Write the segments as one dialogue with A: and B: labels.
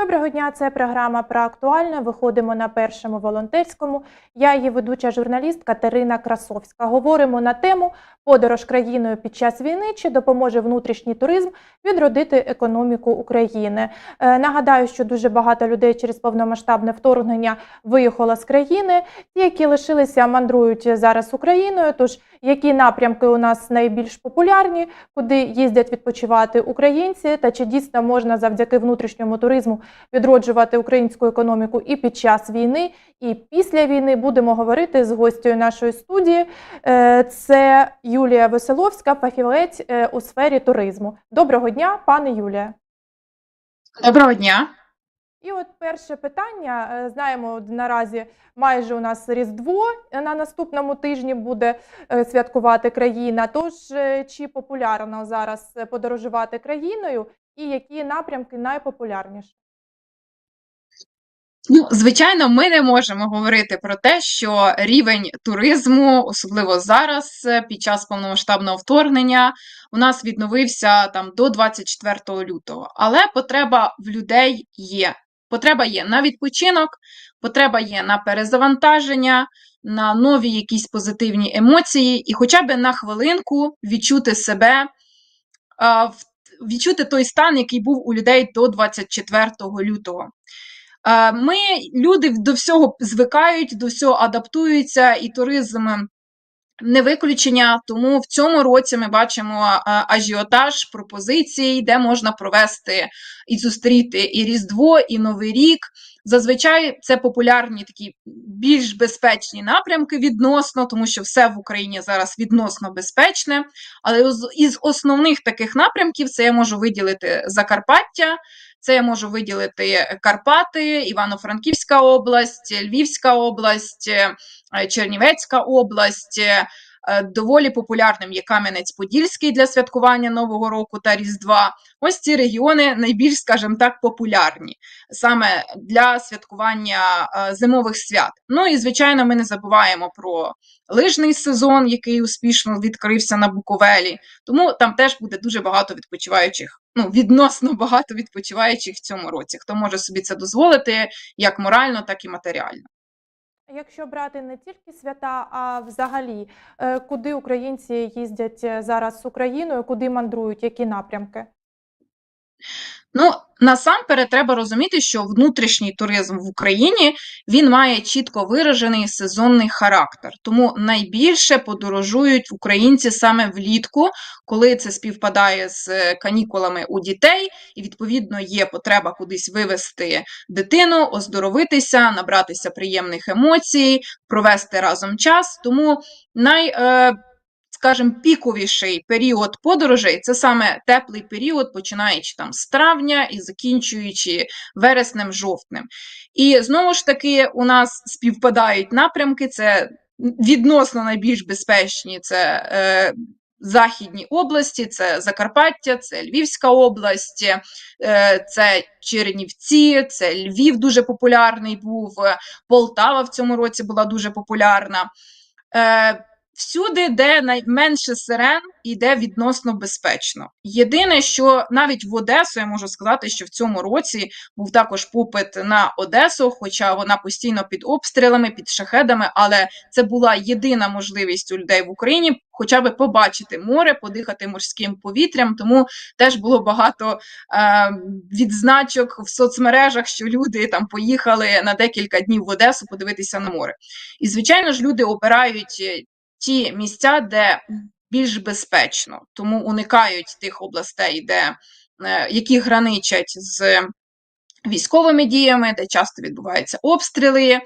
A: Доброго дня, це програма про актуальне. Виходимо на першому волонтерському. Я її ведуча журналіст Катерина Красовська. Говоримо на тему подорож країною під час війни чи допоможе внутрішній туризм відродити економіку України. Е, Нагадаю, що дуже багато людей через повномасштабне вторгнення виїхало з країни. Ті, які лишилися, мандрують зараз Україною. Тож які напрямки у нас найбільш популярні, куди їздять відпочивати українці, та чи дійсно можна завдяки внутрішньому туризму відроджувати українську економіку і під час війни, і після війни будемо говорити з гостю нашої студії. Е, Це Юлія Веселовська, фахівець е, у сфері туризму. Доброго дня, пане Юлія.
B: Доброго дня.
A: І от перше питання. Е, Знаємо, наразі майже у нас Різдво на наступному тижні буде святкувати країна. Тож чи популярно зараз подорожувати країною, і які напрямки найпопулярніші?
B: Ну, звичайно, ми не можемо говорити про те, що рівень туризму, особливо зараз, е, під час повномасштабного вторгнення, у нас відновився там до 24 лютого. Але потреба в людей є. Потреба є на відпочинок, потреба є на перезавантаження, на нові якісь позитивні емоції, і хоча б на хвилинку відчути себе, відчути той стан, який був у людей до 24 лютого. Е, Ми, люди до всього звикають, до всього адаптуються, і туризм не виключення. Тому в цьому році ми бачимо е, ажіотаж пропозицій, де можна провести і зустріти і Різдво, і Новий рік. Зазвичай це популярні такі більш безпечні напрямки відносно, тому що все в Україні зараз відносно безпечне. Але із основних таких напрямків це я можу виділити Закарпаття, це я можу виділити Карпати, Івано-Франківська область, Львівська область, е, Чернівецька область. Е, Доволі популярним є Кам'янець-Подільський для святкування Нового року та Різдва. Ось ці регіони найбільш, скажімо так, популярні саме для святкування е, зимових свят. Ну і звичайно, ми не забуваємо про лижний сезон, який успішно відкрився на Буковелі. Тому там теж буде дуже багато відпочиваючих. Ну, відносно багато відпочиваючих в цьому році. Хто може собі це дозволити як морально, так і матеріально.
A: Якщо брати не тільки свята, а взагалі, е, куди українці їздять е, зараз з Україною, куди мандрують, які напрямки?
B: Ну, насамперед треба розуміти, що внутрішній туризм в Україні він має чітко виражений сезонний характер. Тому найбільше подорожують українці саме влітку, коли це співпадає з е, канікулами у дітей, і відповідно є потреба кудись вивести дитину, оздоровитися, набратися приємних емоцій, провести разом час. Тому най. Е, скажімо, піковіший період подорожей це саме теплий період, починаючи там з травня і закінчуючи вереснем, жовтнем. І знову ж таки, у нас співпадають напрямки. Це відносно найбільш безпечні. Це е, Західні області, це Закарпаття, це Львівська область, е, це Чернівці, це Львів дуже популярний був, Полтава в цьому році була дуже популярна. Всюди, де найменше сирен, іде відносно безпечно. Єдине, що навіть в Одесу я можу сказати, що в цьому році був також попит на Одесу, хоча вона постійно під обстрілами, під шахедами, але це була єдина можливість у людей в Україні, хоча б побачити море, подихати морським повітрям. Тому теж було багато е, відзначок в соцмережах, що люди там поїхали на декілька днів в Одесу подивитися на море. І звичайно ж, люди обирають ті місця, де більш безпечно, тому уникають тих областей, де е, які граничать з військовими діями, де часто відбуваються обстріли.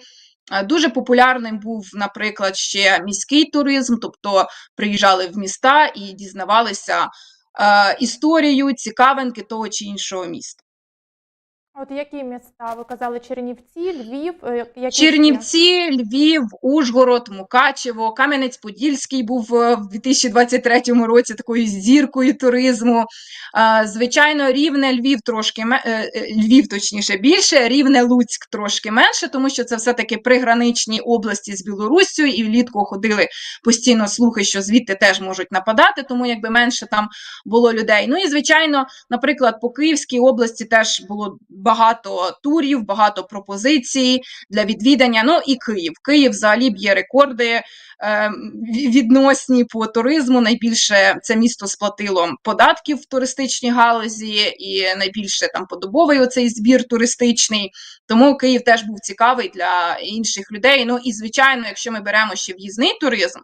B: Е, Дуже популярним був, наприклад, ще міський туризм, тобто приїжджали в міста і дізнавалися е, історію, цікавинки того чи іншого міста.
A: От які міста? Ви казали Чернівці, Львів, е, які?
B: Чернівці, Львів, Ужгород, Мукачево, Кам'янець-Подільський був е, в 2023 році такою зіркою туризму. Звичайно, рівне Львів трошки е, Львів, точніше, більше, рівне Луцьк трошки менше, тому що це все-таки приграничні області з Білоруссю, і влітку ходили постійно слухи, що звідти теж можуть нападати, тому якби менше там було людей. Ну і звичайно, наприклад, по Київській області теж було багато турів, багато пропозицій для відвідання. Ну і Київ. Київ взагалі б'є рекорди е, відносні по туризму. Найбільше це місто сплатило податків в туристичній галузі, і найбільше там подобовий оцей збір туристичний. Тому Київ теж був цікавий для інших людей. Ну і звичайно, якщо ми беремо ще в'їзний туризм,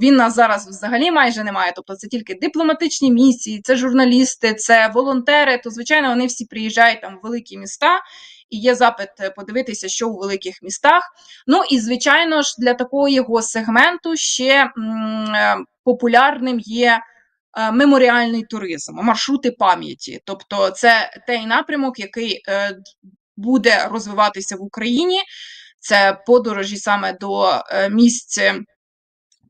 B: він нас зараз взагалі майже немає. Тобто це тільки дипломатичні місії, це журналісти, це волонтери. То звичайно вони всі приїжджають там в великі міста. І є запит е, подивитися, що у великих містах. Ну і звичайно ж, для такого його сегменту ще м, е, популярним є е, меморіальний туризм, маршрути пам'яті. Тобто, це той напрямок, який е, буде розвиватися в Україні. Це подорожі саме до е, місць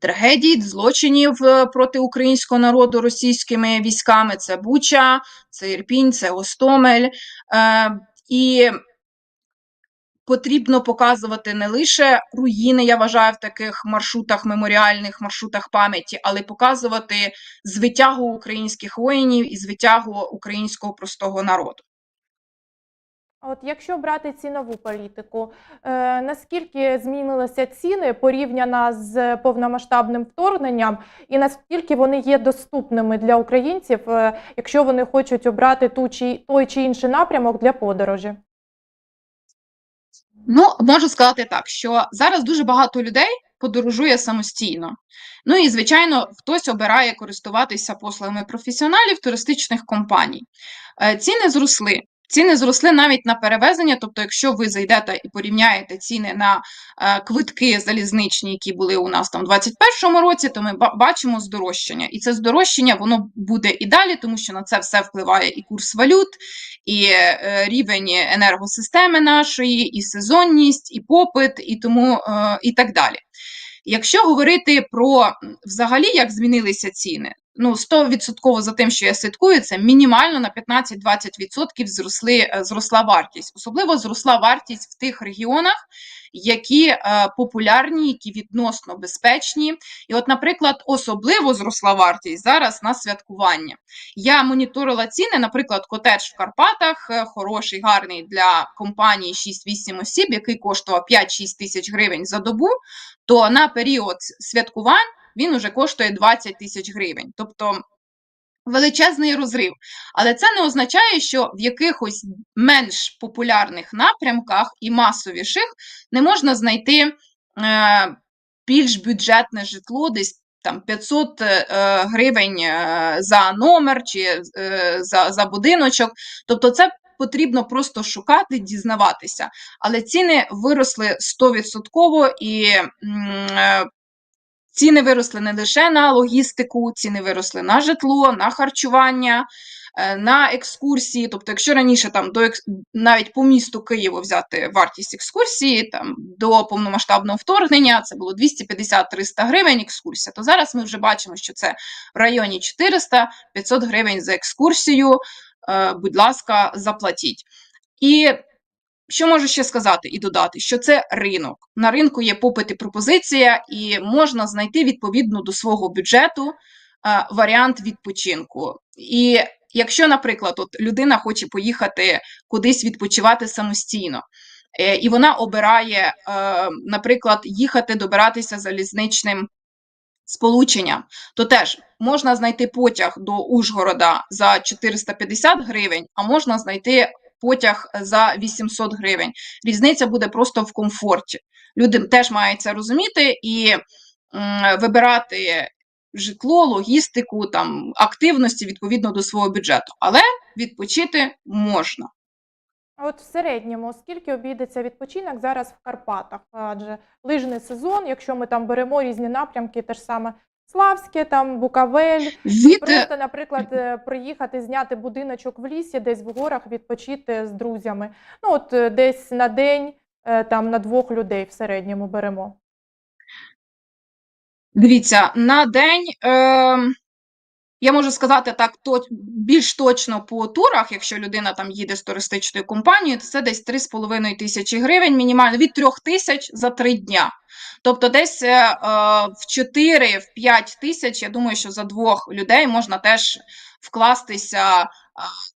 B: трагедій, злочинів е, проти українського народу російськими військами. Це Буча, це Ірпінь, це Гостомель. Е, і потрібно показувати не лише руїни, я вважаю, в таких маршрутах, меморіальних маршрутах пам'яті, але й показувати звитягу українських воїнів і звитягу українського простого народу.
A: От якщо брати цінову політику, е, наскільки змінилися ціни порівняно з повномасштабним вторгненням, і наскільки вони є доступними для українців, е, якщо вони хочуть обрати ту чи той чи інший напрямок для подорожі?
B: Ну, можу сказати так, що зараз дуже багато людей подорожує самостійно. Ну і, звичайно, хтось обирає користуватися послугами професіоналів туристичних компаній. Е, Ціни зросли. Ціни зросли навіть на перевезення. Тобто, якщо ви зайдете і порівняєте ціни на е, квитки залізничні, які були у нас там у 2021 році, то ми бачимо здорожчання. І це здорожчання воно буде і далі, тому що на це все впливає і курс валют, і е, рівень енергосистеми нашої, і сезонність, і попит, і тому е, і так далі. Якщо говорити про взагалі, як змінилися ціни, ну 100% за тим, що я слідкую, це мінімально на 15-20% зросли, е, зросла вартість. Особливо зросла вартість в тих регіонах, які е, популярні, які відносно безпечні. І, от, наприклад, особливо зросла вартість зараз на святкування. Я моніторила ціни, наприклад, котедж в Карпатах, е, хороший, гарний для компанії 6-8 осіб, який коштував 5-6 тисяч гривень за добу, то на період святкувань він уже коштує 20 тисяч гривень. Тобто величезний розрив. Але це не означає, що в якихось менш популярних напрямках і масовіших не можна знайти е, більш бюджетне житло, десь там 500 е, гривень е, за номер чи за, за будиночок. Тобто, це потрібно просто шукати, дізнаватися. Але ціни виросли 100% і ціни виросли не лише на логістику, ціни виросли на житло, на харчування. е, На екскурсії, тобто, якщо раніше там до навіть по місту Києву взяти вартість екскурсії там до повномасштабного вторгнення, це було 250-300 гривень екскурсія, то зараз ми вже бачимо, що це в районі 400-500 гривень за екскурсію. Е, Будь ласка, заплатіть. І що можу ще сказати і додати, що це ринок. На ринку є попит і пропозиція, і можна знайти відповідно до свого бюджету е, варіант відпочинку. І якщо, наприклад, от людина хоче поїхати кудись відпочивати самостійно, е, і вона обирає, е, наприклад, їхати добиратися залізничним сполученням, то теж можна знайти потяг до Ужгорода за 450 гривень, а можна знайти потяг за 800 гривень. Різниця буде просто в комфорті. Люди теж мають це розуміти і вибирати житло, логістику, там активності відповідно до свого бюджету. Але відпочити можна.
A: От в середньому, скільки обійдеться відпочинок зараз в Карпатах? Адже лижний сезон, якщо ми там беремо різні напрямки, те ж саме Славське, там Букавель,
B: Від
A: просто, наприклад, е, приїхати, зняти будиночок в лісі, десь в горах, відпочити з друзями. Ну, от е, десь на день, е, там на двох людей в середньому беремо.
B: Дивіться, на день е, я можу сказати так, то, більш точно по турах, якщо людина там їде з туристичною компанією, то це десь 3,5 тисячі гривень, мінімально від 3 тисяч за 3 дня. Тобто десь е, е, в 4-5 тисяч, я думаю, що за двох людей можна теж вкластися е,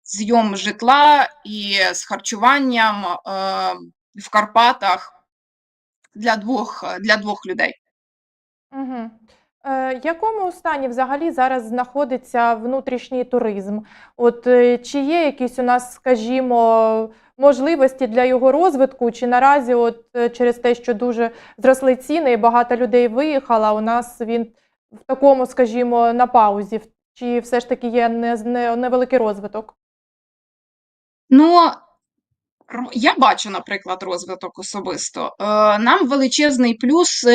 B: зйом житла і з харчуванням е, в Карпатах для двох, для двох людей.
A: Угу. Е, якому стані взагалі зараз знаходиться внутрішній туризм? От е, чи є якісь у нас, скажімо, можливості для його розвитку, чи наразі, от е, через те, що дуже зросли ціни і багато людей виїхало, у нас він в такому, скажімо, на паузі? Чи все ж таки є не, не, невеликий розвиток?
B: Ну, я бачу, наприклад, розвиток особисто. Нам величезний плюс,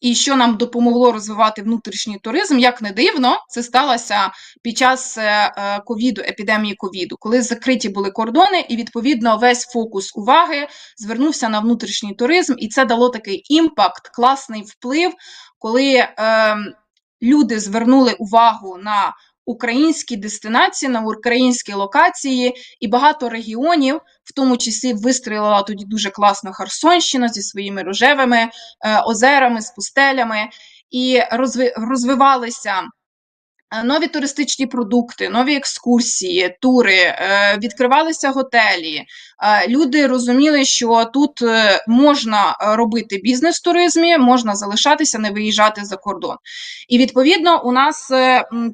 B: і що нам допомогло розвивати внутрішній туризм, як не дивно, це сталося під час е, е, ковіду, епідемії ковіду, коли закриті були кордони, і відповідно весь фокус уваги звернувся на внутрішній туризм, і це дало такий імпакт, класний вплив, коли е, люди звернули увагу на українські дестинації, на українські локації, і багато регіонів, в тому числі вистрілила тоді дуже класно Херсонщина зі своїми рожевими е, озерами, з пустелями, і розви, розвивалися. Е, Нові туристичні продукти, нові екскурсії, тури, е, відкривалися готелі. Е, Люди розуміли, що тут можна робити бізнес в туризмі, можна залишатися, не виїжджати за кордон. І відповідно, у нас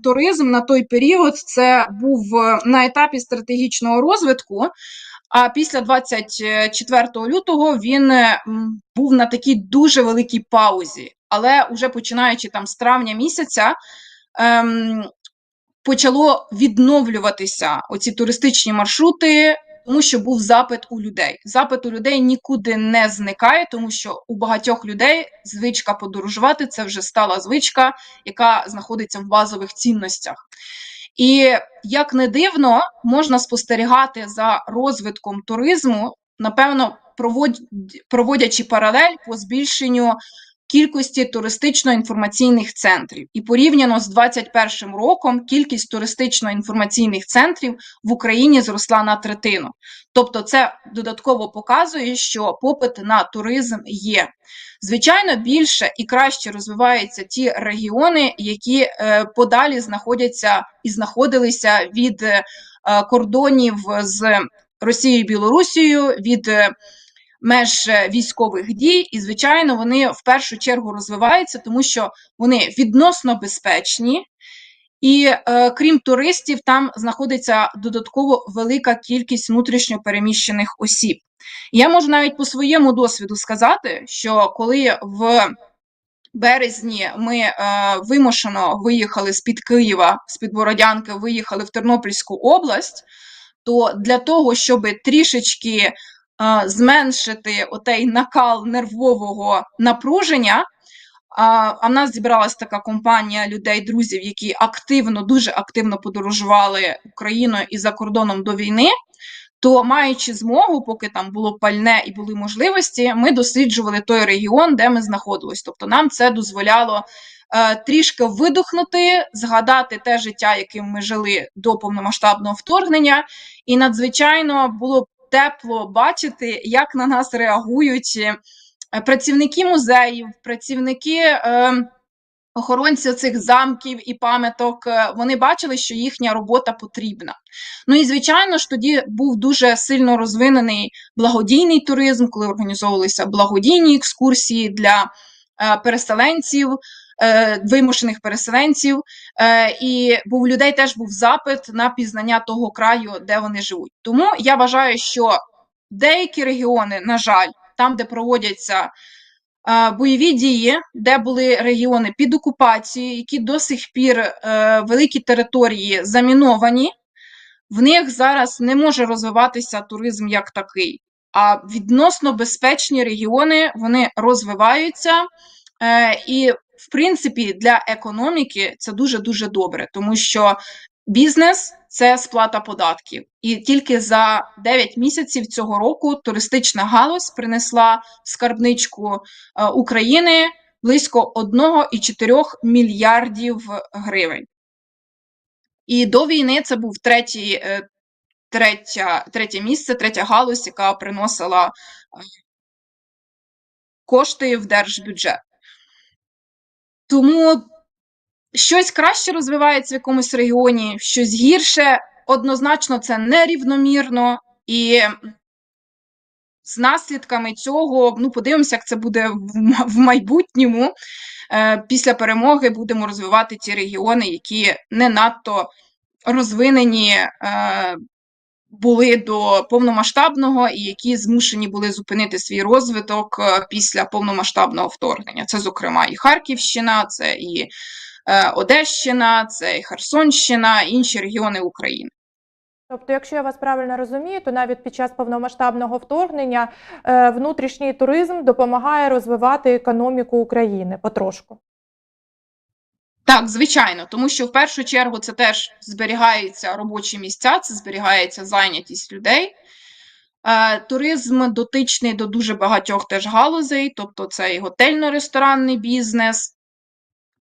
B: туризм на той період це був на етапі стратегічного розвитку. А після 24 лютого він був на такій дуже великій паузі. Але уже починаючи там з травня місяця, почало відновлюватися оці туристичні маршрути, тому що був запит у людей. Запит у людей нікуди не зникає, тому що у багатьох людей звичка подорожувати це вже стала звичка, яка знаходиться в базових цінностях. І як не дивно, можна спостерігати за розвитком туризму, напевно, проводячи паралель по збільшенню кількості туристично-інформаційних центрів. І порівняно з 2021 роком кількість туристично-інформаційних центрів в Україні зросла на третину. Тобто, це додатково показує, що попит на туризм є. Звичайно, більше і краще розвиваються ті регіони, які е, подалі знаходяться і знаходилися від е, кордонів з Росією і Білорусією, від е, меж е, військових дій, і звичайно, вони в першу чергу розвиваються, тому що вони відносно безпечні. І е, крім туристів, там знаходиться додатково велика кількість внутрішньо переміщених осіб. Я можу навіть по своєму досвіду сказати, що коли в березні ми е, вимушено виїхали з-під Києва, з-під Бородянки, виїхали в Тернопільську область, то для того, щоб трішечки зменшити отей накал нервового напруження, а, в нас зібралась така компанія людей, друзів, які активно, дуже активно подорожували Україною і за кордоном до війни. То, маючи змогу, поки там було пальне і були можливості, ми досліджували той регіон, де ми знаходились. Тобто нам це дозволяло е, трішки видихнути, згадати те життя, яким ми жили до повномасштабного вторгнення, і надзвичайно було тепло бачити, як на нас реагують е, працівники музеїв, працівники. Е, Охоронці цих замків і пам'яток е, вони бачили, що їхня робота потрібна. Ну і звичайно ж тоді був дуже сильно розвинений благодійний туризм, коли організовувалися благодійні екскурсії для переселенців, е, вимушених переселенців. Е, і був у людей теж був запит на пізнання того краю, де вони живуть. Тому я вважаю, що деякі регіони, на жаль, там, де проводяться е, бойові дії, де були регіони під окупацією, які до сих пір великі території заміновані, в них зараз не може розвиватися туризм як такий. А відносно безпечні регіони вони розвиваються, е, і в принципі для економіки це дуже дуже добре, тому що бізнес це сплата податків. І тільки за 9 місяців цього року туристична галузь принесла в скарбничку е, України близько 1,4 мільярдів гривень. І до війни це був третій, е, третя, третє місце, третя галузь, яка приносила е, кошти в держбюджет. Тому щось краще розвивається в якомусь регіоні, щось гірше. однозначно це нерівномірно і з наслідками цього, ну, подивимося, як це буде в, майбутньому. Е, після перемоги будемо розвивати ті регіони, які не надто розвинені е, були до повномасштабного і які змушені були зупинити свій розвиток е, після повномасштабного вторгнення. Це, зокрема, і Харківщина, це і е, Одещина, це і Херсонщина, інші регіони України.
A: Тобто, якщо я вас правильно розумію, то навіть під час повномасштабного вторгнення е, внутрішній туризм допомагає розвивати економіку України потрошку.
B: Так, звичайно, тому що в першу чергу це теж зберігаються робочі місця, це зберігається зайнятість людей. Е, туризм дотичний до дуже багатьох теж галузей, тобто це і готельно-ресторанний бізнес,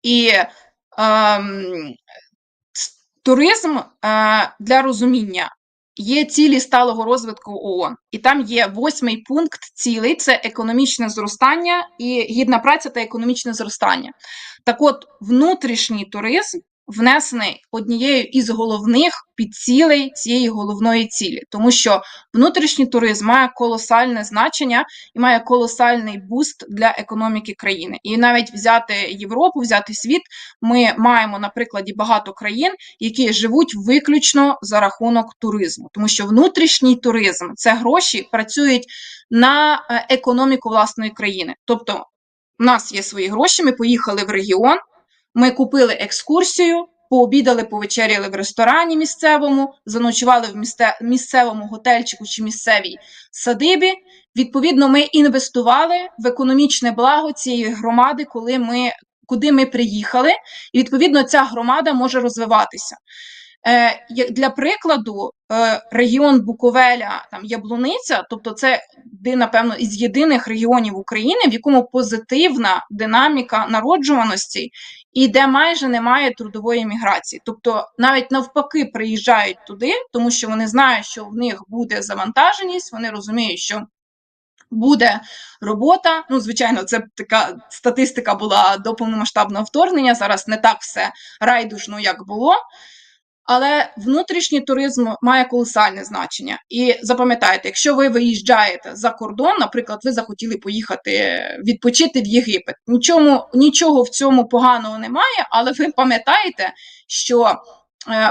B: і ем, туризм е, для розуміння. Є цілі сталого розвитку ООН, і там є восьмий пункт цілий це економічне зростання і гідна праця та економічне зростання. Так от, внутрішній туризм внесений однією із головних підцілей цієї головної цілі, тому що внутрішній туризм має колосальне значення і має колосальний буст для економіки країни. І навіть взяти Європу, взяти світ, ми маємо на прикладі багато країн, які живуть виключно за рахунок туризму, тому що внутрішній туризм це гроші працюють на е, економіку власної країни. Тобто у нас є свої гроші, ми поїхали в регіон, ми купили екскурсію, пообідали, повечеряли в ресторані місцевому, заночували в місцевому готельчику чи місцевій садибі. Відповідно, ми інвестували в економічне благо цієї громади, коли ми, куди ми приїхали, і відповідно ця громада може розвиватися. Е, для прикладу, е, регіон Буковеля, там Яблуниця, тобто це де, напевно, із єдиних регіонів України, в якому позитивна динаміка народжуваності і де майже немає трудової міграції. Тобто, навіть навпаки, приїжджають туди, тому що вони знають, що в них буде завантаженість, вони розуміють, що буде робота. Ну, звичайно, це така статистика була до повномасштабного вторгнення. Зараз не так все райдужно, як було. Але внутрішній туризм має колосальне значення. І запам'ятайте, якщо ви виїжджаєте за кордон, наприклад, ви захотіли поїхати відпочити в Єгипет. Нічому, нічого в цьому поганого немає, але ви пам'ятаєте, що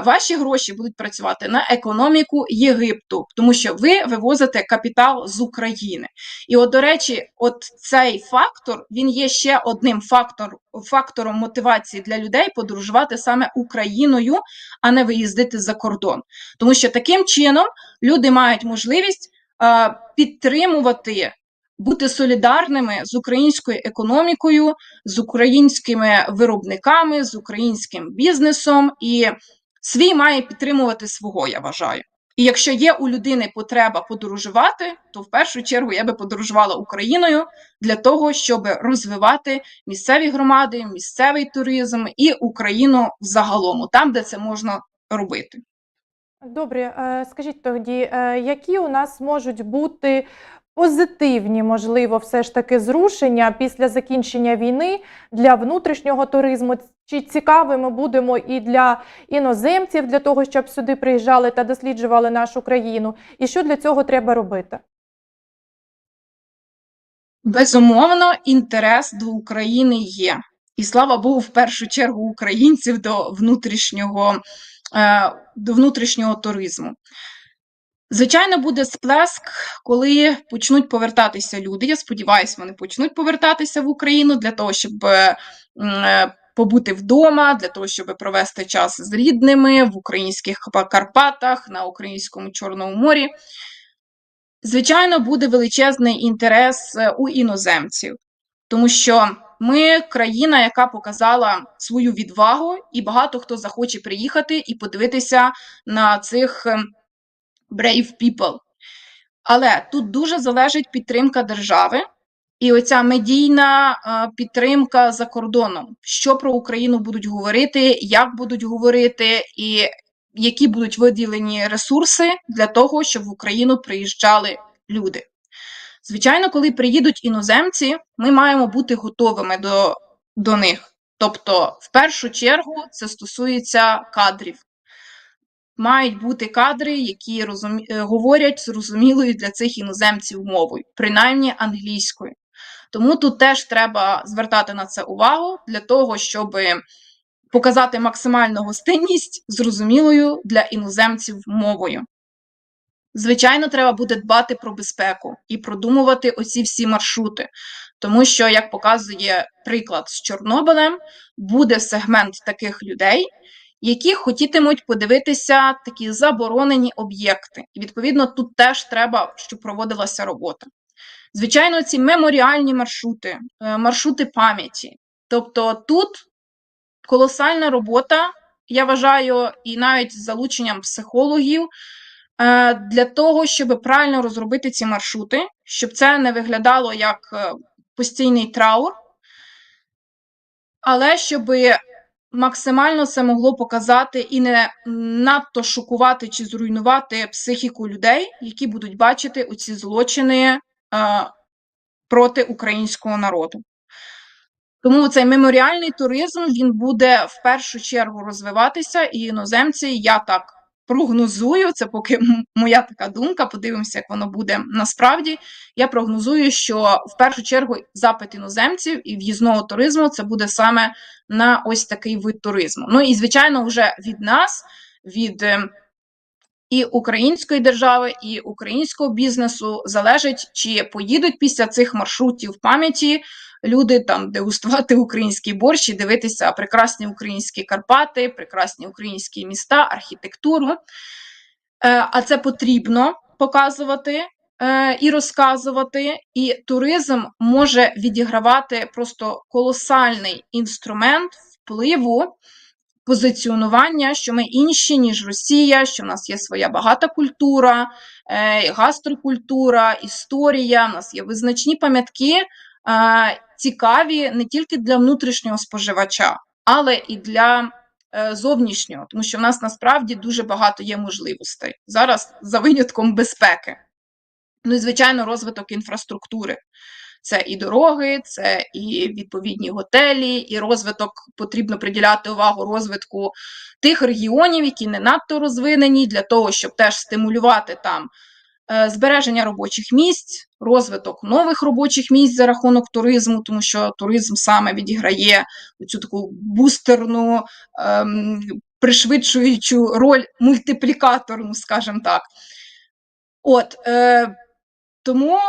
B: ваші гроші будуть працювати на економіку Єгипту, тому що ви вивозите капітал з України. І, от, до речі, от цей фактор він є ще одним фактор, фактором мотивації для людей подорожувати саме Україною, а не виїздити за кордон. Тому що таким чином люди мають можливість е, підтримувати. Бути солідарними з українською економікою, з українськими виробниками, з українським бізнесом, і свій має підтримувати свого, я вважаю. І якщо є у людини потреба подорожувати, то в першу чергу я би подорожувала Україною для того, щоб розвивати місцеві громади, місцевий туризм і Україну взагалом, там, де це можна робити.
A: Добре, е, скажіть тоді, е, які у нас можуть бути позитивні, можливо, все ж таки зрушення після закінчення війни для внутрішнього туризму? Чи цікавими будемо і для іноземців, для того, щоб сюди приїжджали та досліджували нашу країну? І що для цього треба робити?
B: Безумовно, інтерес до України є. І слава Богу, в першу чергу українців до внутрішнього, е, до внутрішнього туризму. Звичайно, буде сплеск, коли почнуть повертатися люди. Я сподіваюся, вони почнуть повертатися в Україну для того, щоб е, е, побути вдома, для того, щоб провести час з рідними в українських Карпатах, на українському Чорному морі. Звичайно, буде величезний інтерес е, у іноземців, тому що ми країна, яка показала свою відвагу, і багато хто захоче приїхати і подивитися на цих ем, brave people. Але тут дуже залежить підтримка держави і оця медійна підтримка за кордоном. Що про Україну будуть говорити, як будуть говорити, і які будуть виділені ресурси для того, щоб в Україну приїжджали люди. Звичайно, коли приїдуть іноземці, ми маємо бути готовими до, до них. Тобто, в першу чергу, це стосується кадрів. мають бути кадри, які розумі... е, говорять зрозумілою для цих іноземців мовою, принаймні англійською. Тому тут теж треба звертати на це увагу для того, щоб показати максимальну гостинність зрозумілою для іноземців мовою. Звичайно, треба буде дбати про безпеку і продумувати оці всі маршрути, тому що, як показує приклад з Чорнобилем, буде сегмент таких людей, які хотітимуть подивитися такі заборонені об'єкти. І відповідно тут теж треба, щоб проводилася робота. Звичайно, ці меморіальні маршрути, е, маршрути пам'яті. Тобто тут колосальна робота, я вважаю, і навіть з залученням психологів е, для того, щоб правильно розробити ці маршрути, щоб це не виглядало як е, постійний траур, але щоб максимально це могло показати і не надто шокувати чи зруйнувати психіку людей, які будуть бачити оці злочини проти українського народу. Тому цей меморіальний туризм він буде в першу чергу розвиватися, і іноземці, я так прогнозую, це поки моя така думка, подивимося, як воно буде насправді. Я прогнозую, що в першу чергу запит іноземців і в'їзного туризму це буде саме на ось такий вид туризму. Ну і звичайно, вже від нас, від е, і української держави, і українського бізнесу залежить, чи поїдуть після цих маршрутів пам'яті люди там дегустувати український борщ і дивитися прекрасні українські Карпати, прекрасні українські міста, архітектуру. Е, А це потрібно показувати е, і розказувати. І туризм може відігравати просто колосальний інструмент впливу. Позиціонування, що ми інші, ніж Росія, що в нас є своя багата культура, е, гастрокультура, історія, в нас є визначні пам'ятки, е, цікаві не тільки для внутрішнього споживача, але і для е, зовнішнього, тому що в нас насправді дуже багато є можливостей зараз за винятком безпеки. Ну і звичайно, розвиток інфраструктури. Це і дороги, це і відповідні готелі, і розвиток потрібно приділяти увагу розвитку тих регіонів, які не надто розвинені, для того, щоб теж стимулювати там е, збереження робочих місць, розвиток нових робочих місць за рахунок туризму, тому що туризм саме відіграє цю таку бустерну, ем, пришвидшуючу роль мультиплікаторну, скажімо так. От, е, тому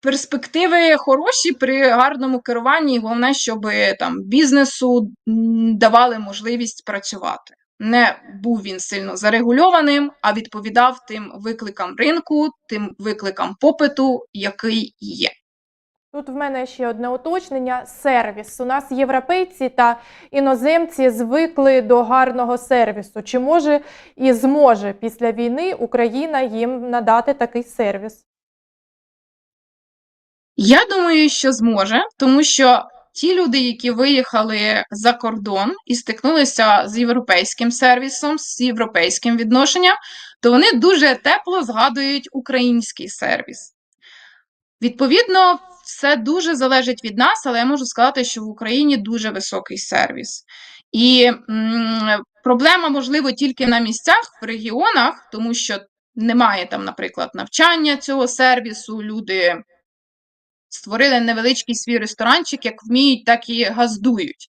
B: перспективи хороші при гарному керуванні. Головне, щоб там бізнесу давали можливість працювати. Не був він сильно зарегульованим, а відповідав тим викликам ринку, тим викликам попиту, який є.
A: Тут в мене ще одне уточнення: сервіс. У нас європейці та іноземці звикли до гарного сервісу. Чи може і зможе після війни Україна їм надати такий сервіс?
B: Я думаю, що зможе, тому що ті люди, які виїхали за кордон і стикнулися з європейським сервісом, з європейським відношенням, то вони дуже тепло згадують український сервіс. Відповідно, все дуже залежить від нас, але я можу сказати, що в Україні дуже високий сервіс. І м, проблема, можливо, тільки на місцях, в регіонах, тому що немає там, наприклад, навчання цього сервісу, люди створили невеличкий свій ресторанчик, як вміють, так і газдують.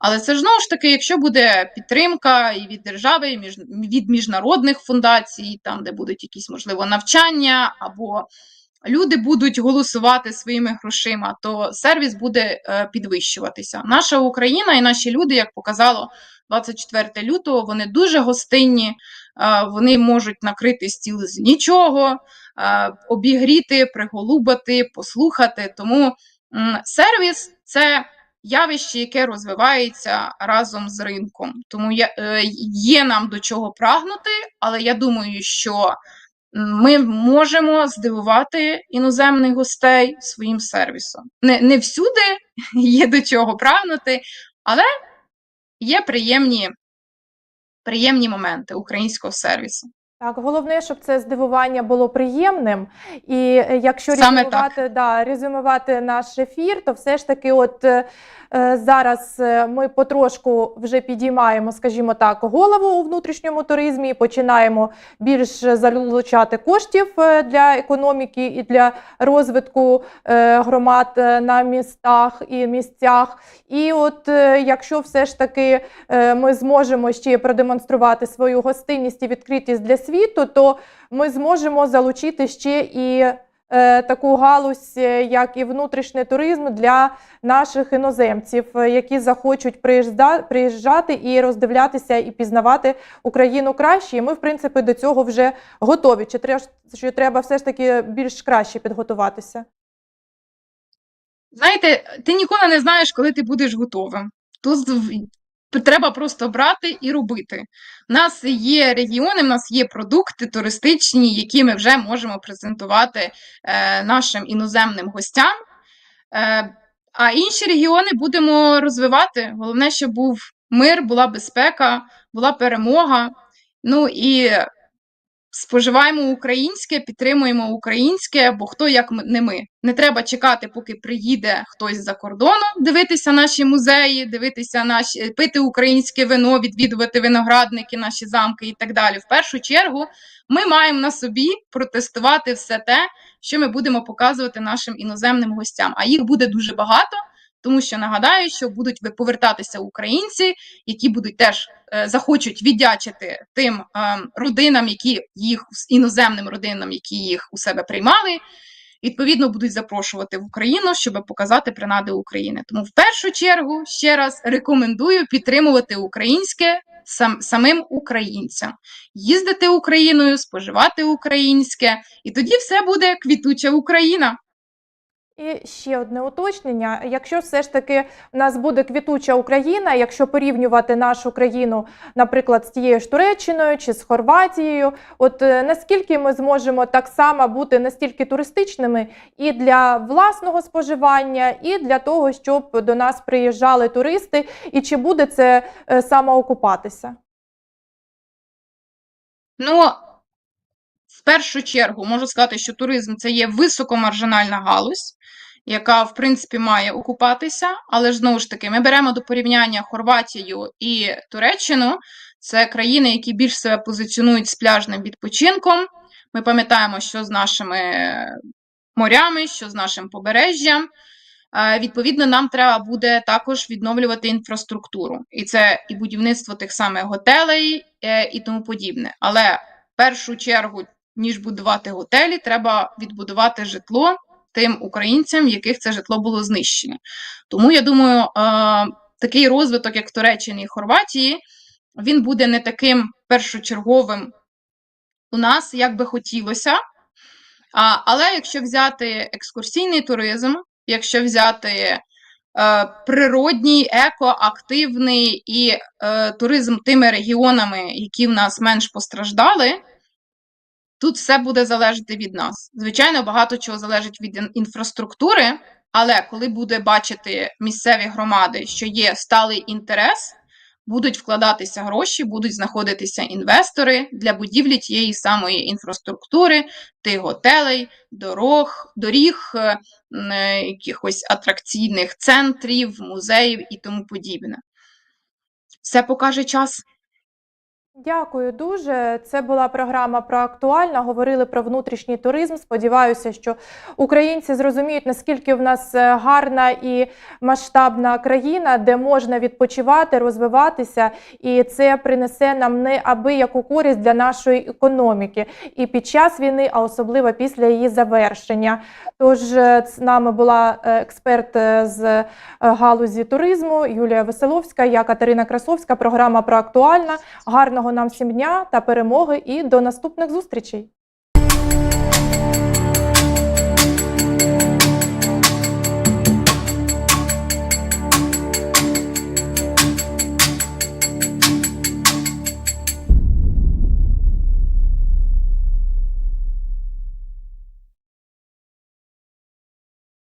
B: Але це ж знову ж таки, якщо буде підтримка і від держави, і між, від міжнародних фундацій, там, де будуть якісь, можливо, навчання, або люди будуть голосувати своїми грошима, то сервіс буде е, підвищуватися. Наша Україна і наші люди, як показало 24 лютого, вони дуже гостинні, е, вони можуть накрити стіл з нічого, обігріти, приголубати, послухати. Тому сервіс це явище, яке розвивається разом з ринком. Тому е, є нам до чого прагнути, але я думаю, що ми можемо здивувати іноземних гостей своїм сервісом. Не, не всюди є до чого прагнути, але є приємні, приємні моменти українського сервісу.
A: Так, головне, щоб це здивування було приємним. І е, якщо
B: Саме
A: резюмувати, да, резюмувати наш ефір, то все ж таки, от е, е, зараз е, ми потрошку вже підіймаємо, скажімо так, голову у внутрішньому туризмі, починаємо більш залучати коштів для економіки і для розвитку е, громад на містах і місцях. І от е, якщо все ж таки е, ми зможемо ще продемонструвати свою гостинність і відкритість для світу, то ми зможемо залучити ще і е, таку галузь, е, як і внутрішній туризм для наших іноземців, е, які захочуть приїжджати і роздивлятися і пізнавати Україну краще. І ми, в принципі, до цього вже готові. Чи треба, чи треба все ж таки більш краще підготуватися?
B: Знаєте, ти ніколи не знаєш, коли ти будеш готовим. Тут треба просто брати і робити. У нас є регіони, в нас є продукти туристичні, які ми вже можемо презентувати е, нашим іноземним гостям. Е, а інші регіони будемо розвивати. Головне, щоб був мир, була безпека, була перемога. Ну і споживаємо українське, підтримуємо українське, бо хто як не ми. Не треба чекати, поки приїде хтось з-за кордону, дивитися наші музеї, дивитися наші, пити українське вино, відвідувати виноградники, наші замки і так далі. В першу чергу ми маємо на собі протестувати все те, що ми будемо показувати нашим іноземним гостям. А їх буде дуже багато. Тому що нагадаю, що будуть повертатися українці, які будуть теж е, захочуть віддячити тим е, родинам, які їх іноземним родинам, які їх у себе приймали. Відповідно, будуть запрошувати в Україну, щоб показати принади України. Тому в першу чергу ще раз рекомендую підтримувати українське сам, самим українцям, їздити Україною, споживати українське, і тоді все буде квітуча Україна.
A: І ще одне уточнення: якщо все ж таки в нас буде квітуча Україна, якщо порівнювати нашу країну, наприклад, з тією ж Туреччиною чи з Хорватією, от е, наскільки ми зможемо так само бути настільки туристичними і для власного споживання, і для того, щоб до нас приїжджали туристи, і чи буде це е, самоокупатися?
B: Ну, в першу чергу можу сказати, що туризм це є високомаржинальна галузь, яка, в принципі, має окупатися. Але знову ж таки, ми беремо до порівняння Хорватію і Туреччину. Це країни, які більш себе позиціонують з пляжним відпочинком. Ми пам'ятаємо, що з нашими морями, що з нашим побережжям. Е, Відповідно, нам треба буде також відновлювати інфраструктуру, і це і будівництво тих самих готелей е, і тому подібне. Але в першу чергу, ніж будувати готелі, треба відбудувати житло тим українцям, яких це житло було знищене. Тому я думаю, такий розвиток, як в Туреччині і Хорватії, він буде не таким першочерговим у нас, як би хотілося. Але якщо взяти екскурсійний туризм, якщо взяти е, природній, екоактивний і е, туризм тими регіонами, які в нас менш постраждали, тут все буде залежати від нас. Звичайно, багато чого залежить від інфраструктури, але коли буде бачити місцеві громади, що є сталий інтерес, будуть вкладатися гроші, будуть знаходитися інвестори для будівлі тієї самої інфраструктури, тих готелей, дорог, доріг, е, е, якихось атракційних центрів, музеїв і тому подібне. Все покаже час.
A: Дякую дуже. Це була програма про актуальне. Говорили про внутрішній туризм. Сподіваюся, що українці зрозуміють, наскільки в нас е, гарна і масштабна країна, де можна відпочивати, розвиватися, і це принесе нам неабияку користь для нашої економіки і під час війни, а особливо після її завершення. Тож е, з нами була е, експерт з галузі туризму Юлія Веселовська, я Катерина Красовська. Програма про актуальна. Гарного нам всім дня та перемоги і до наступних зустрічей.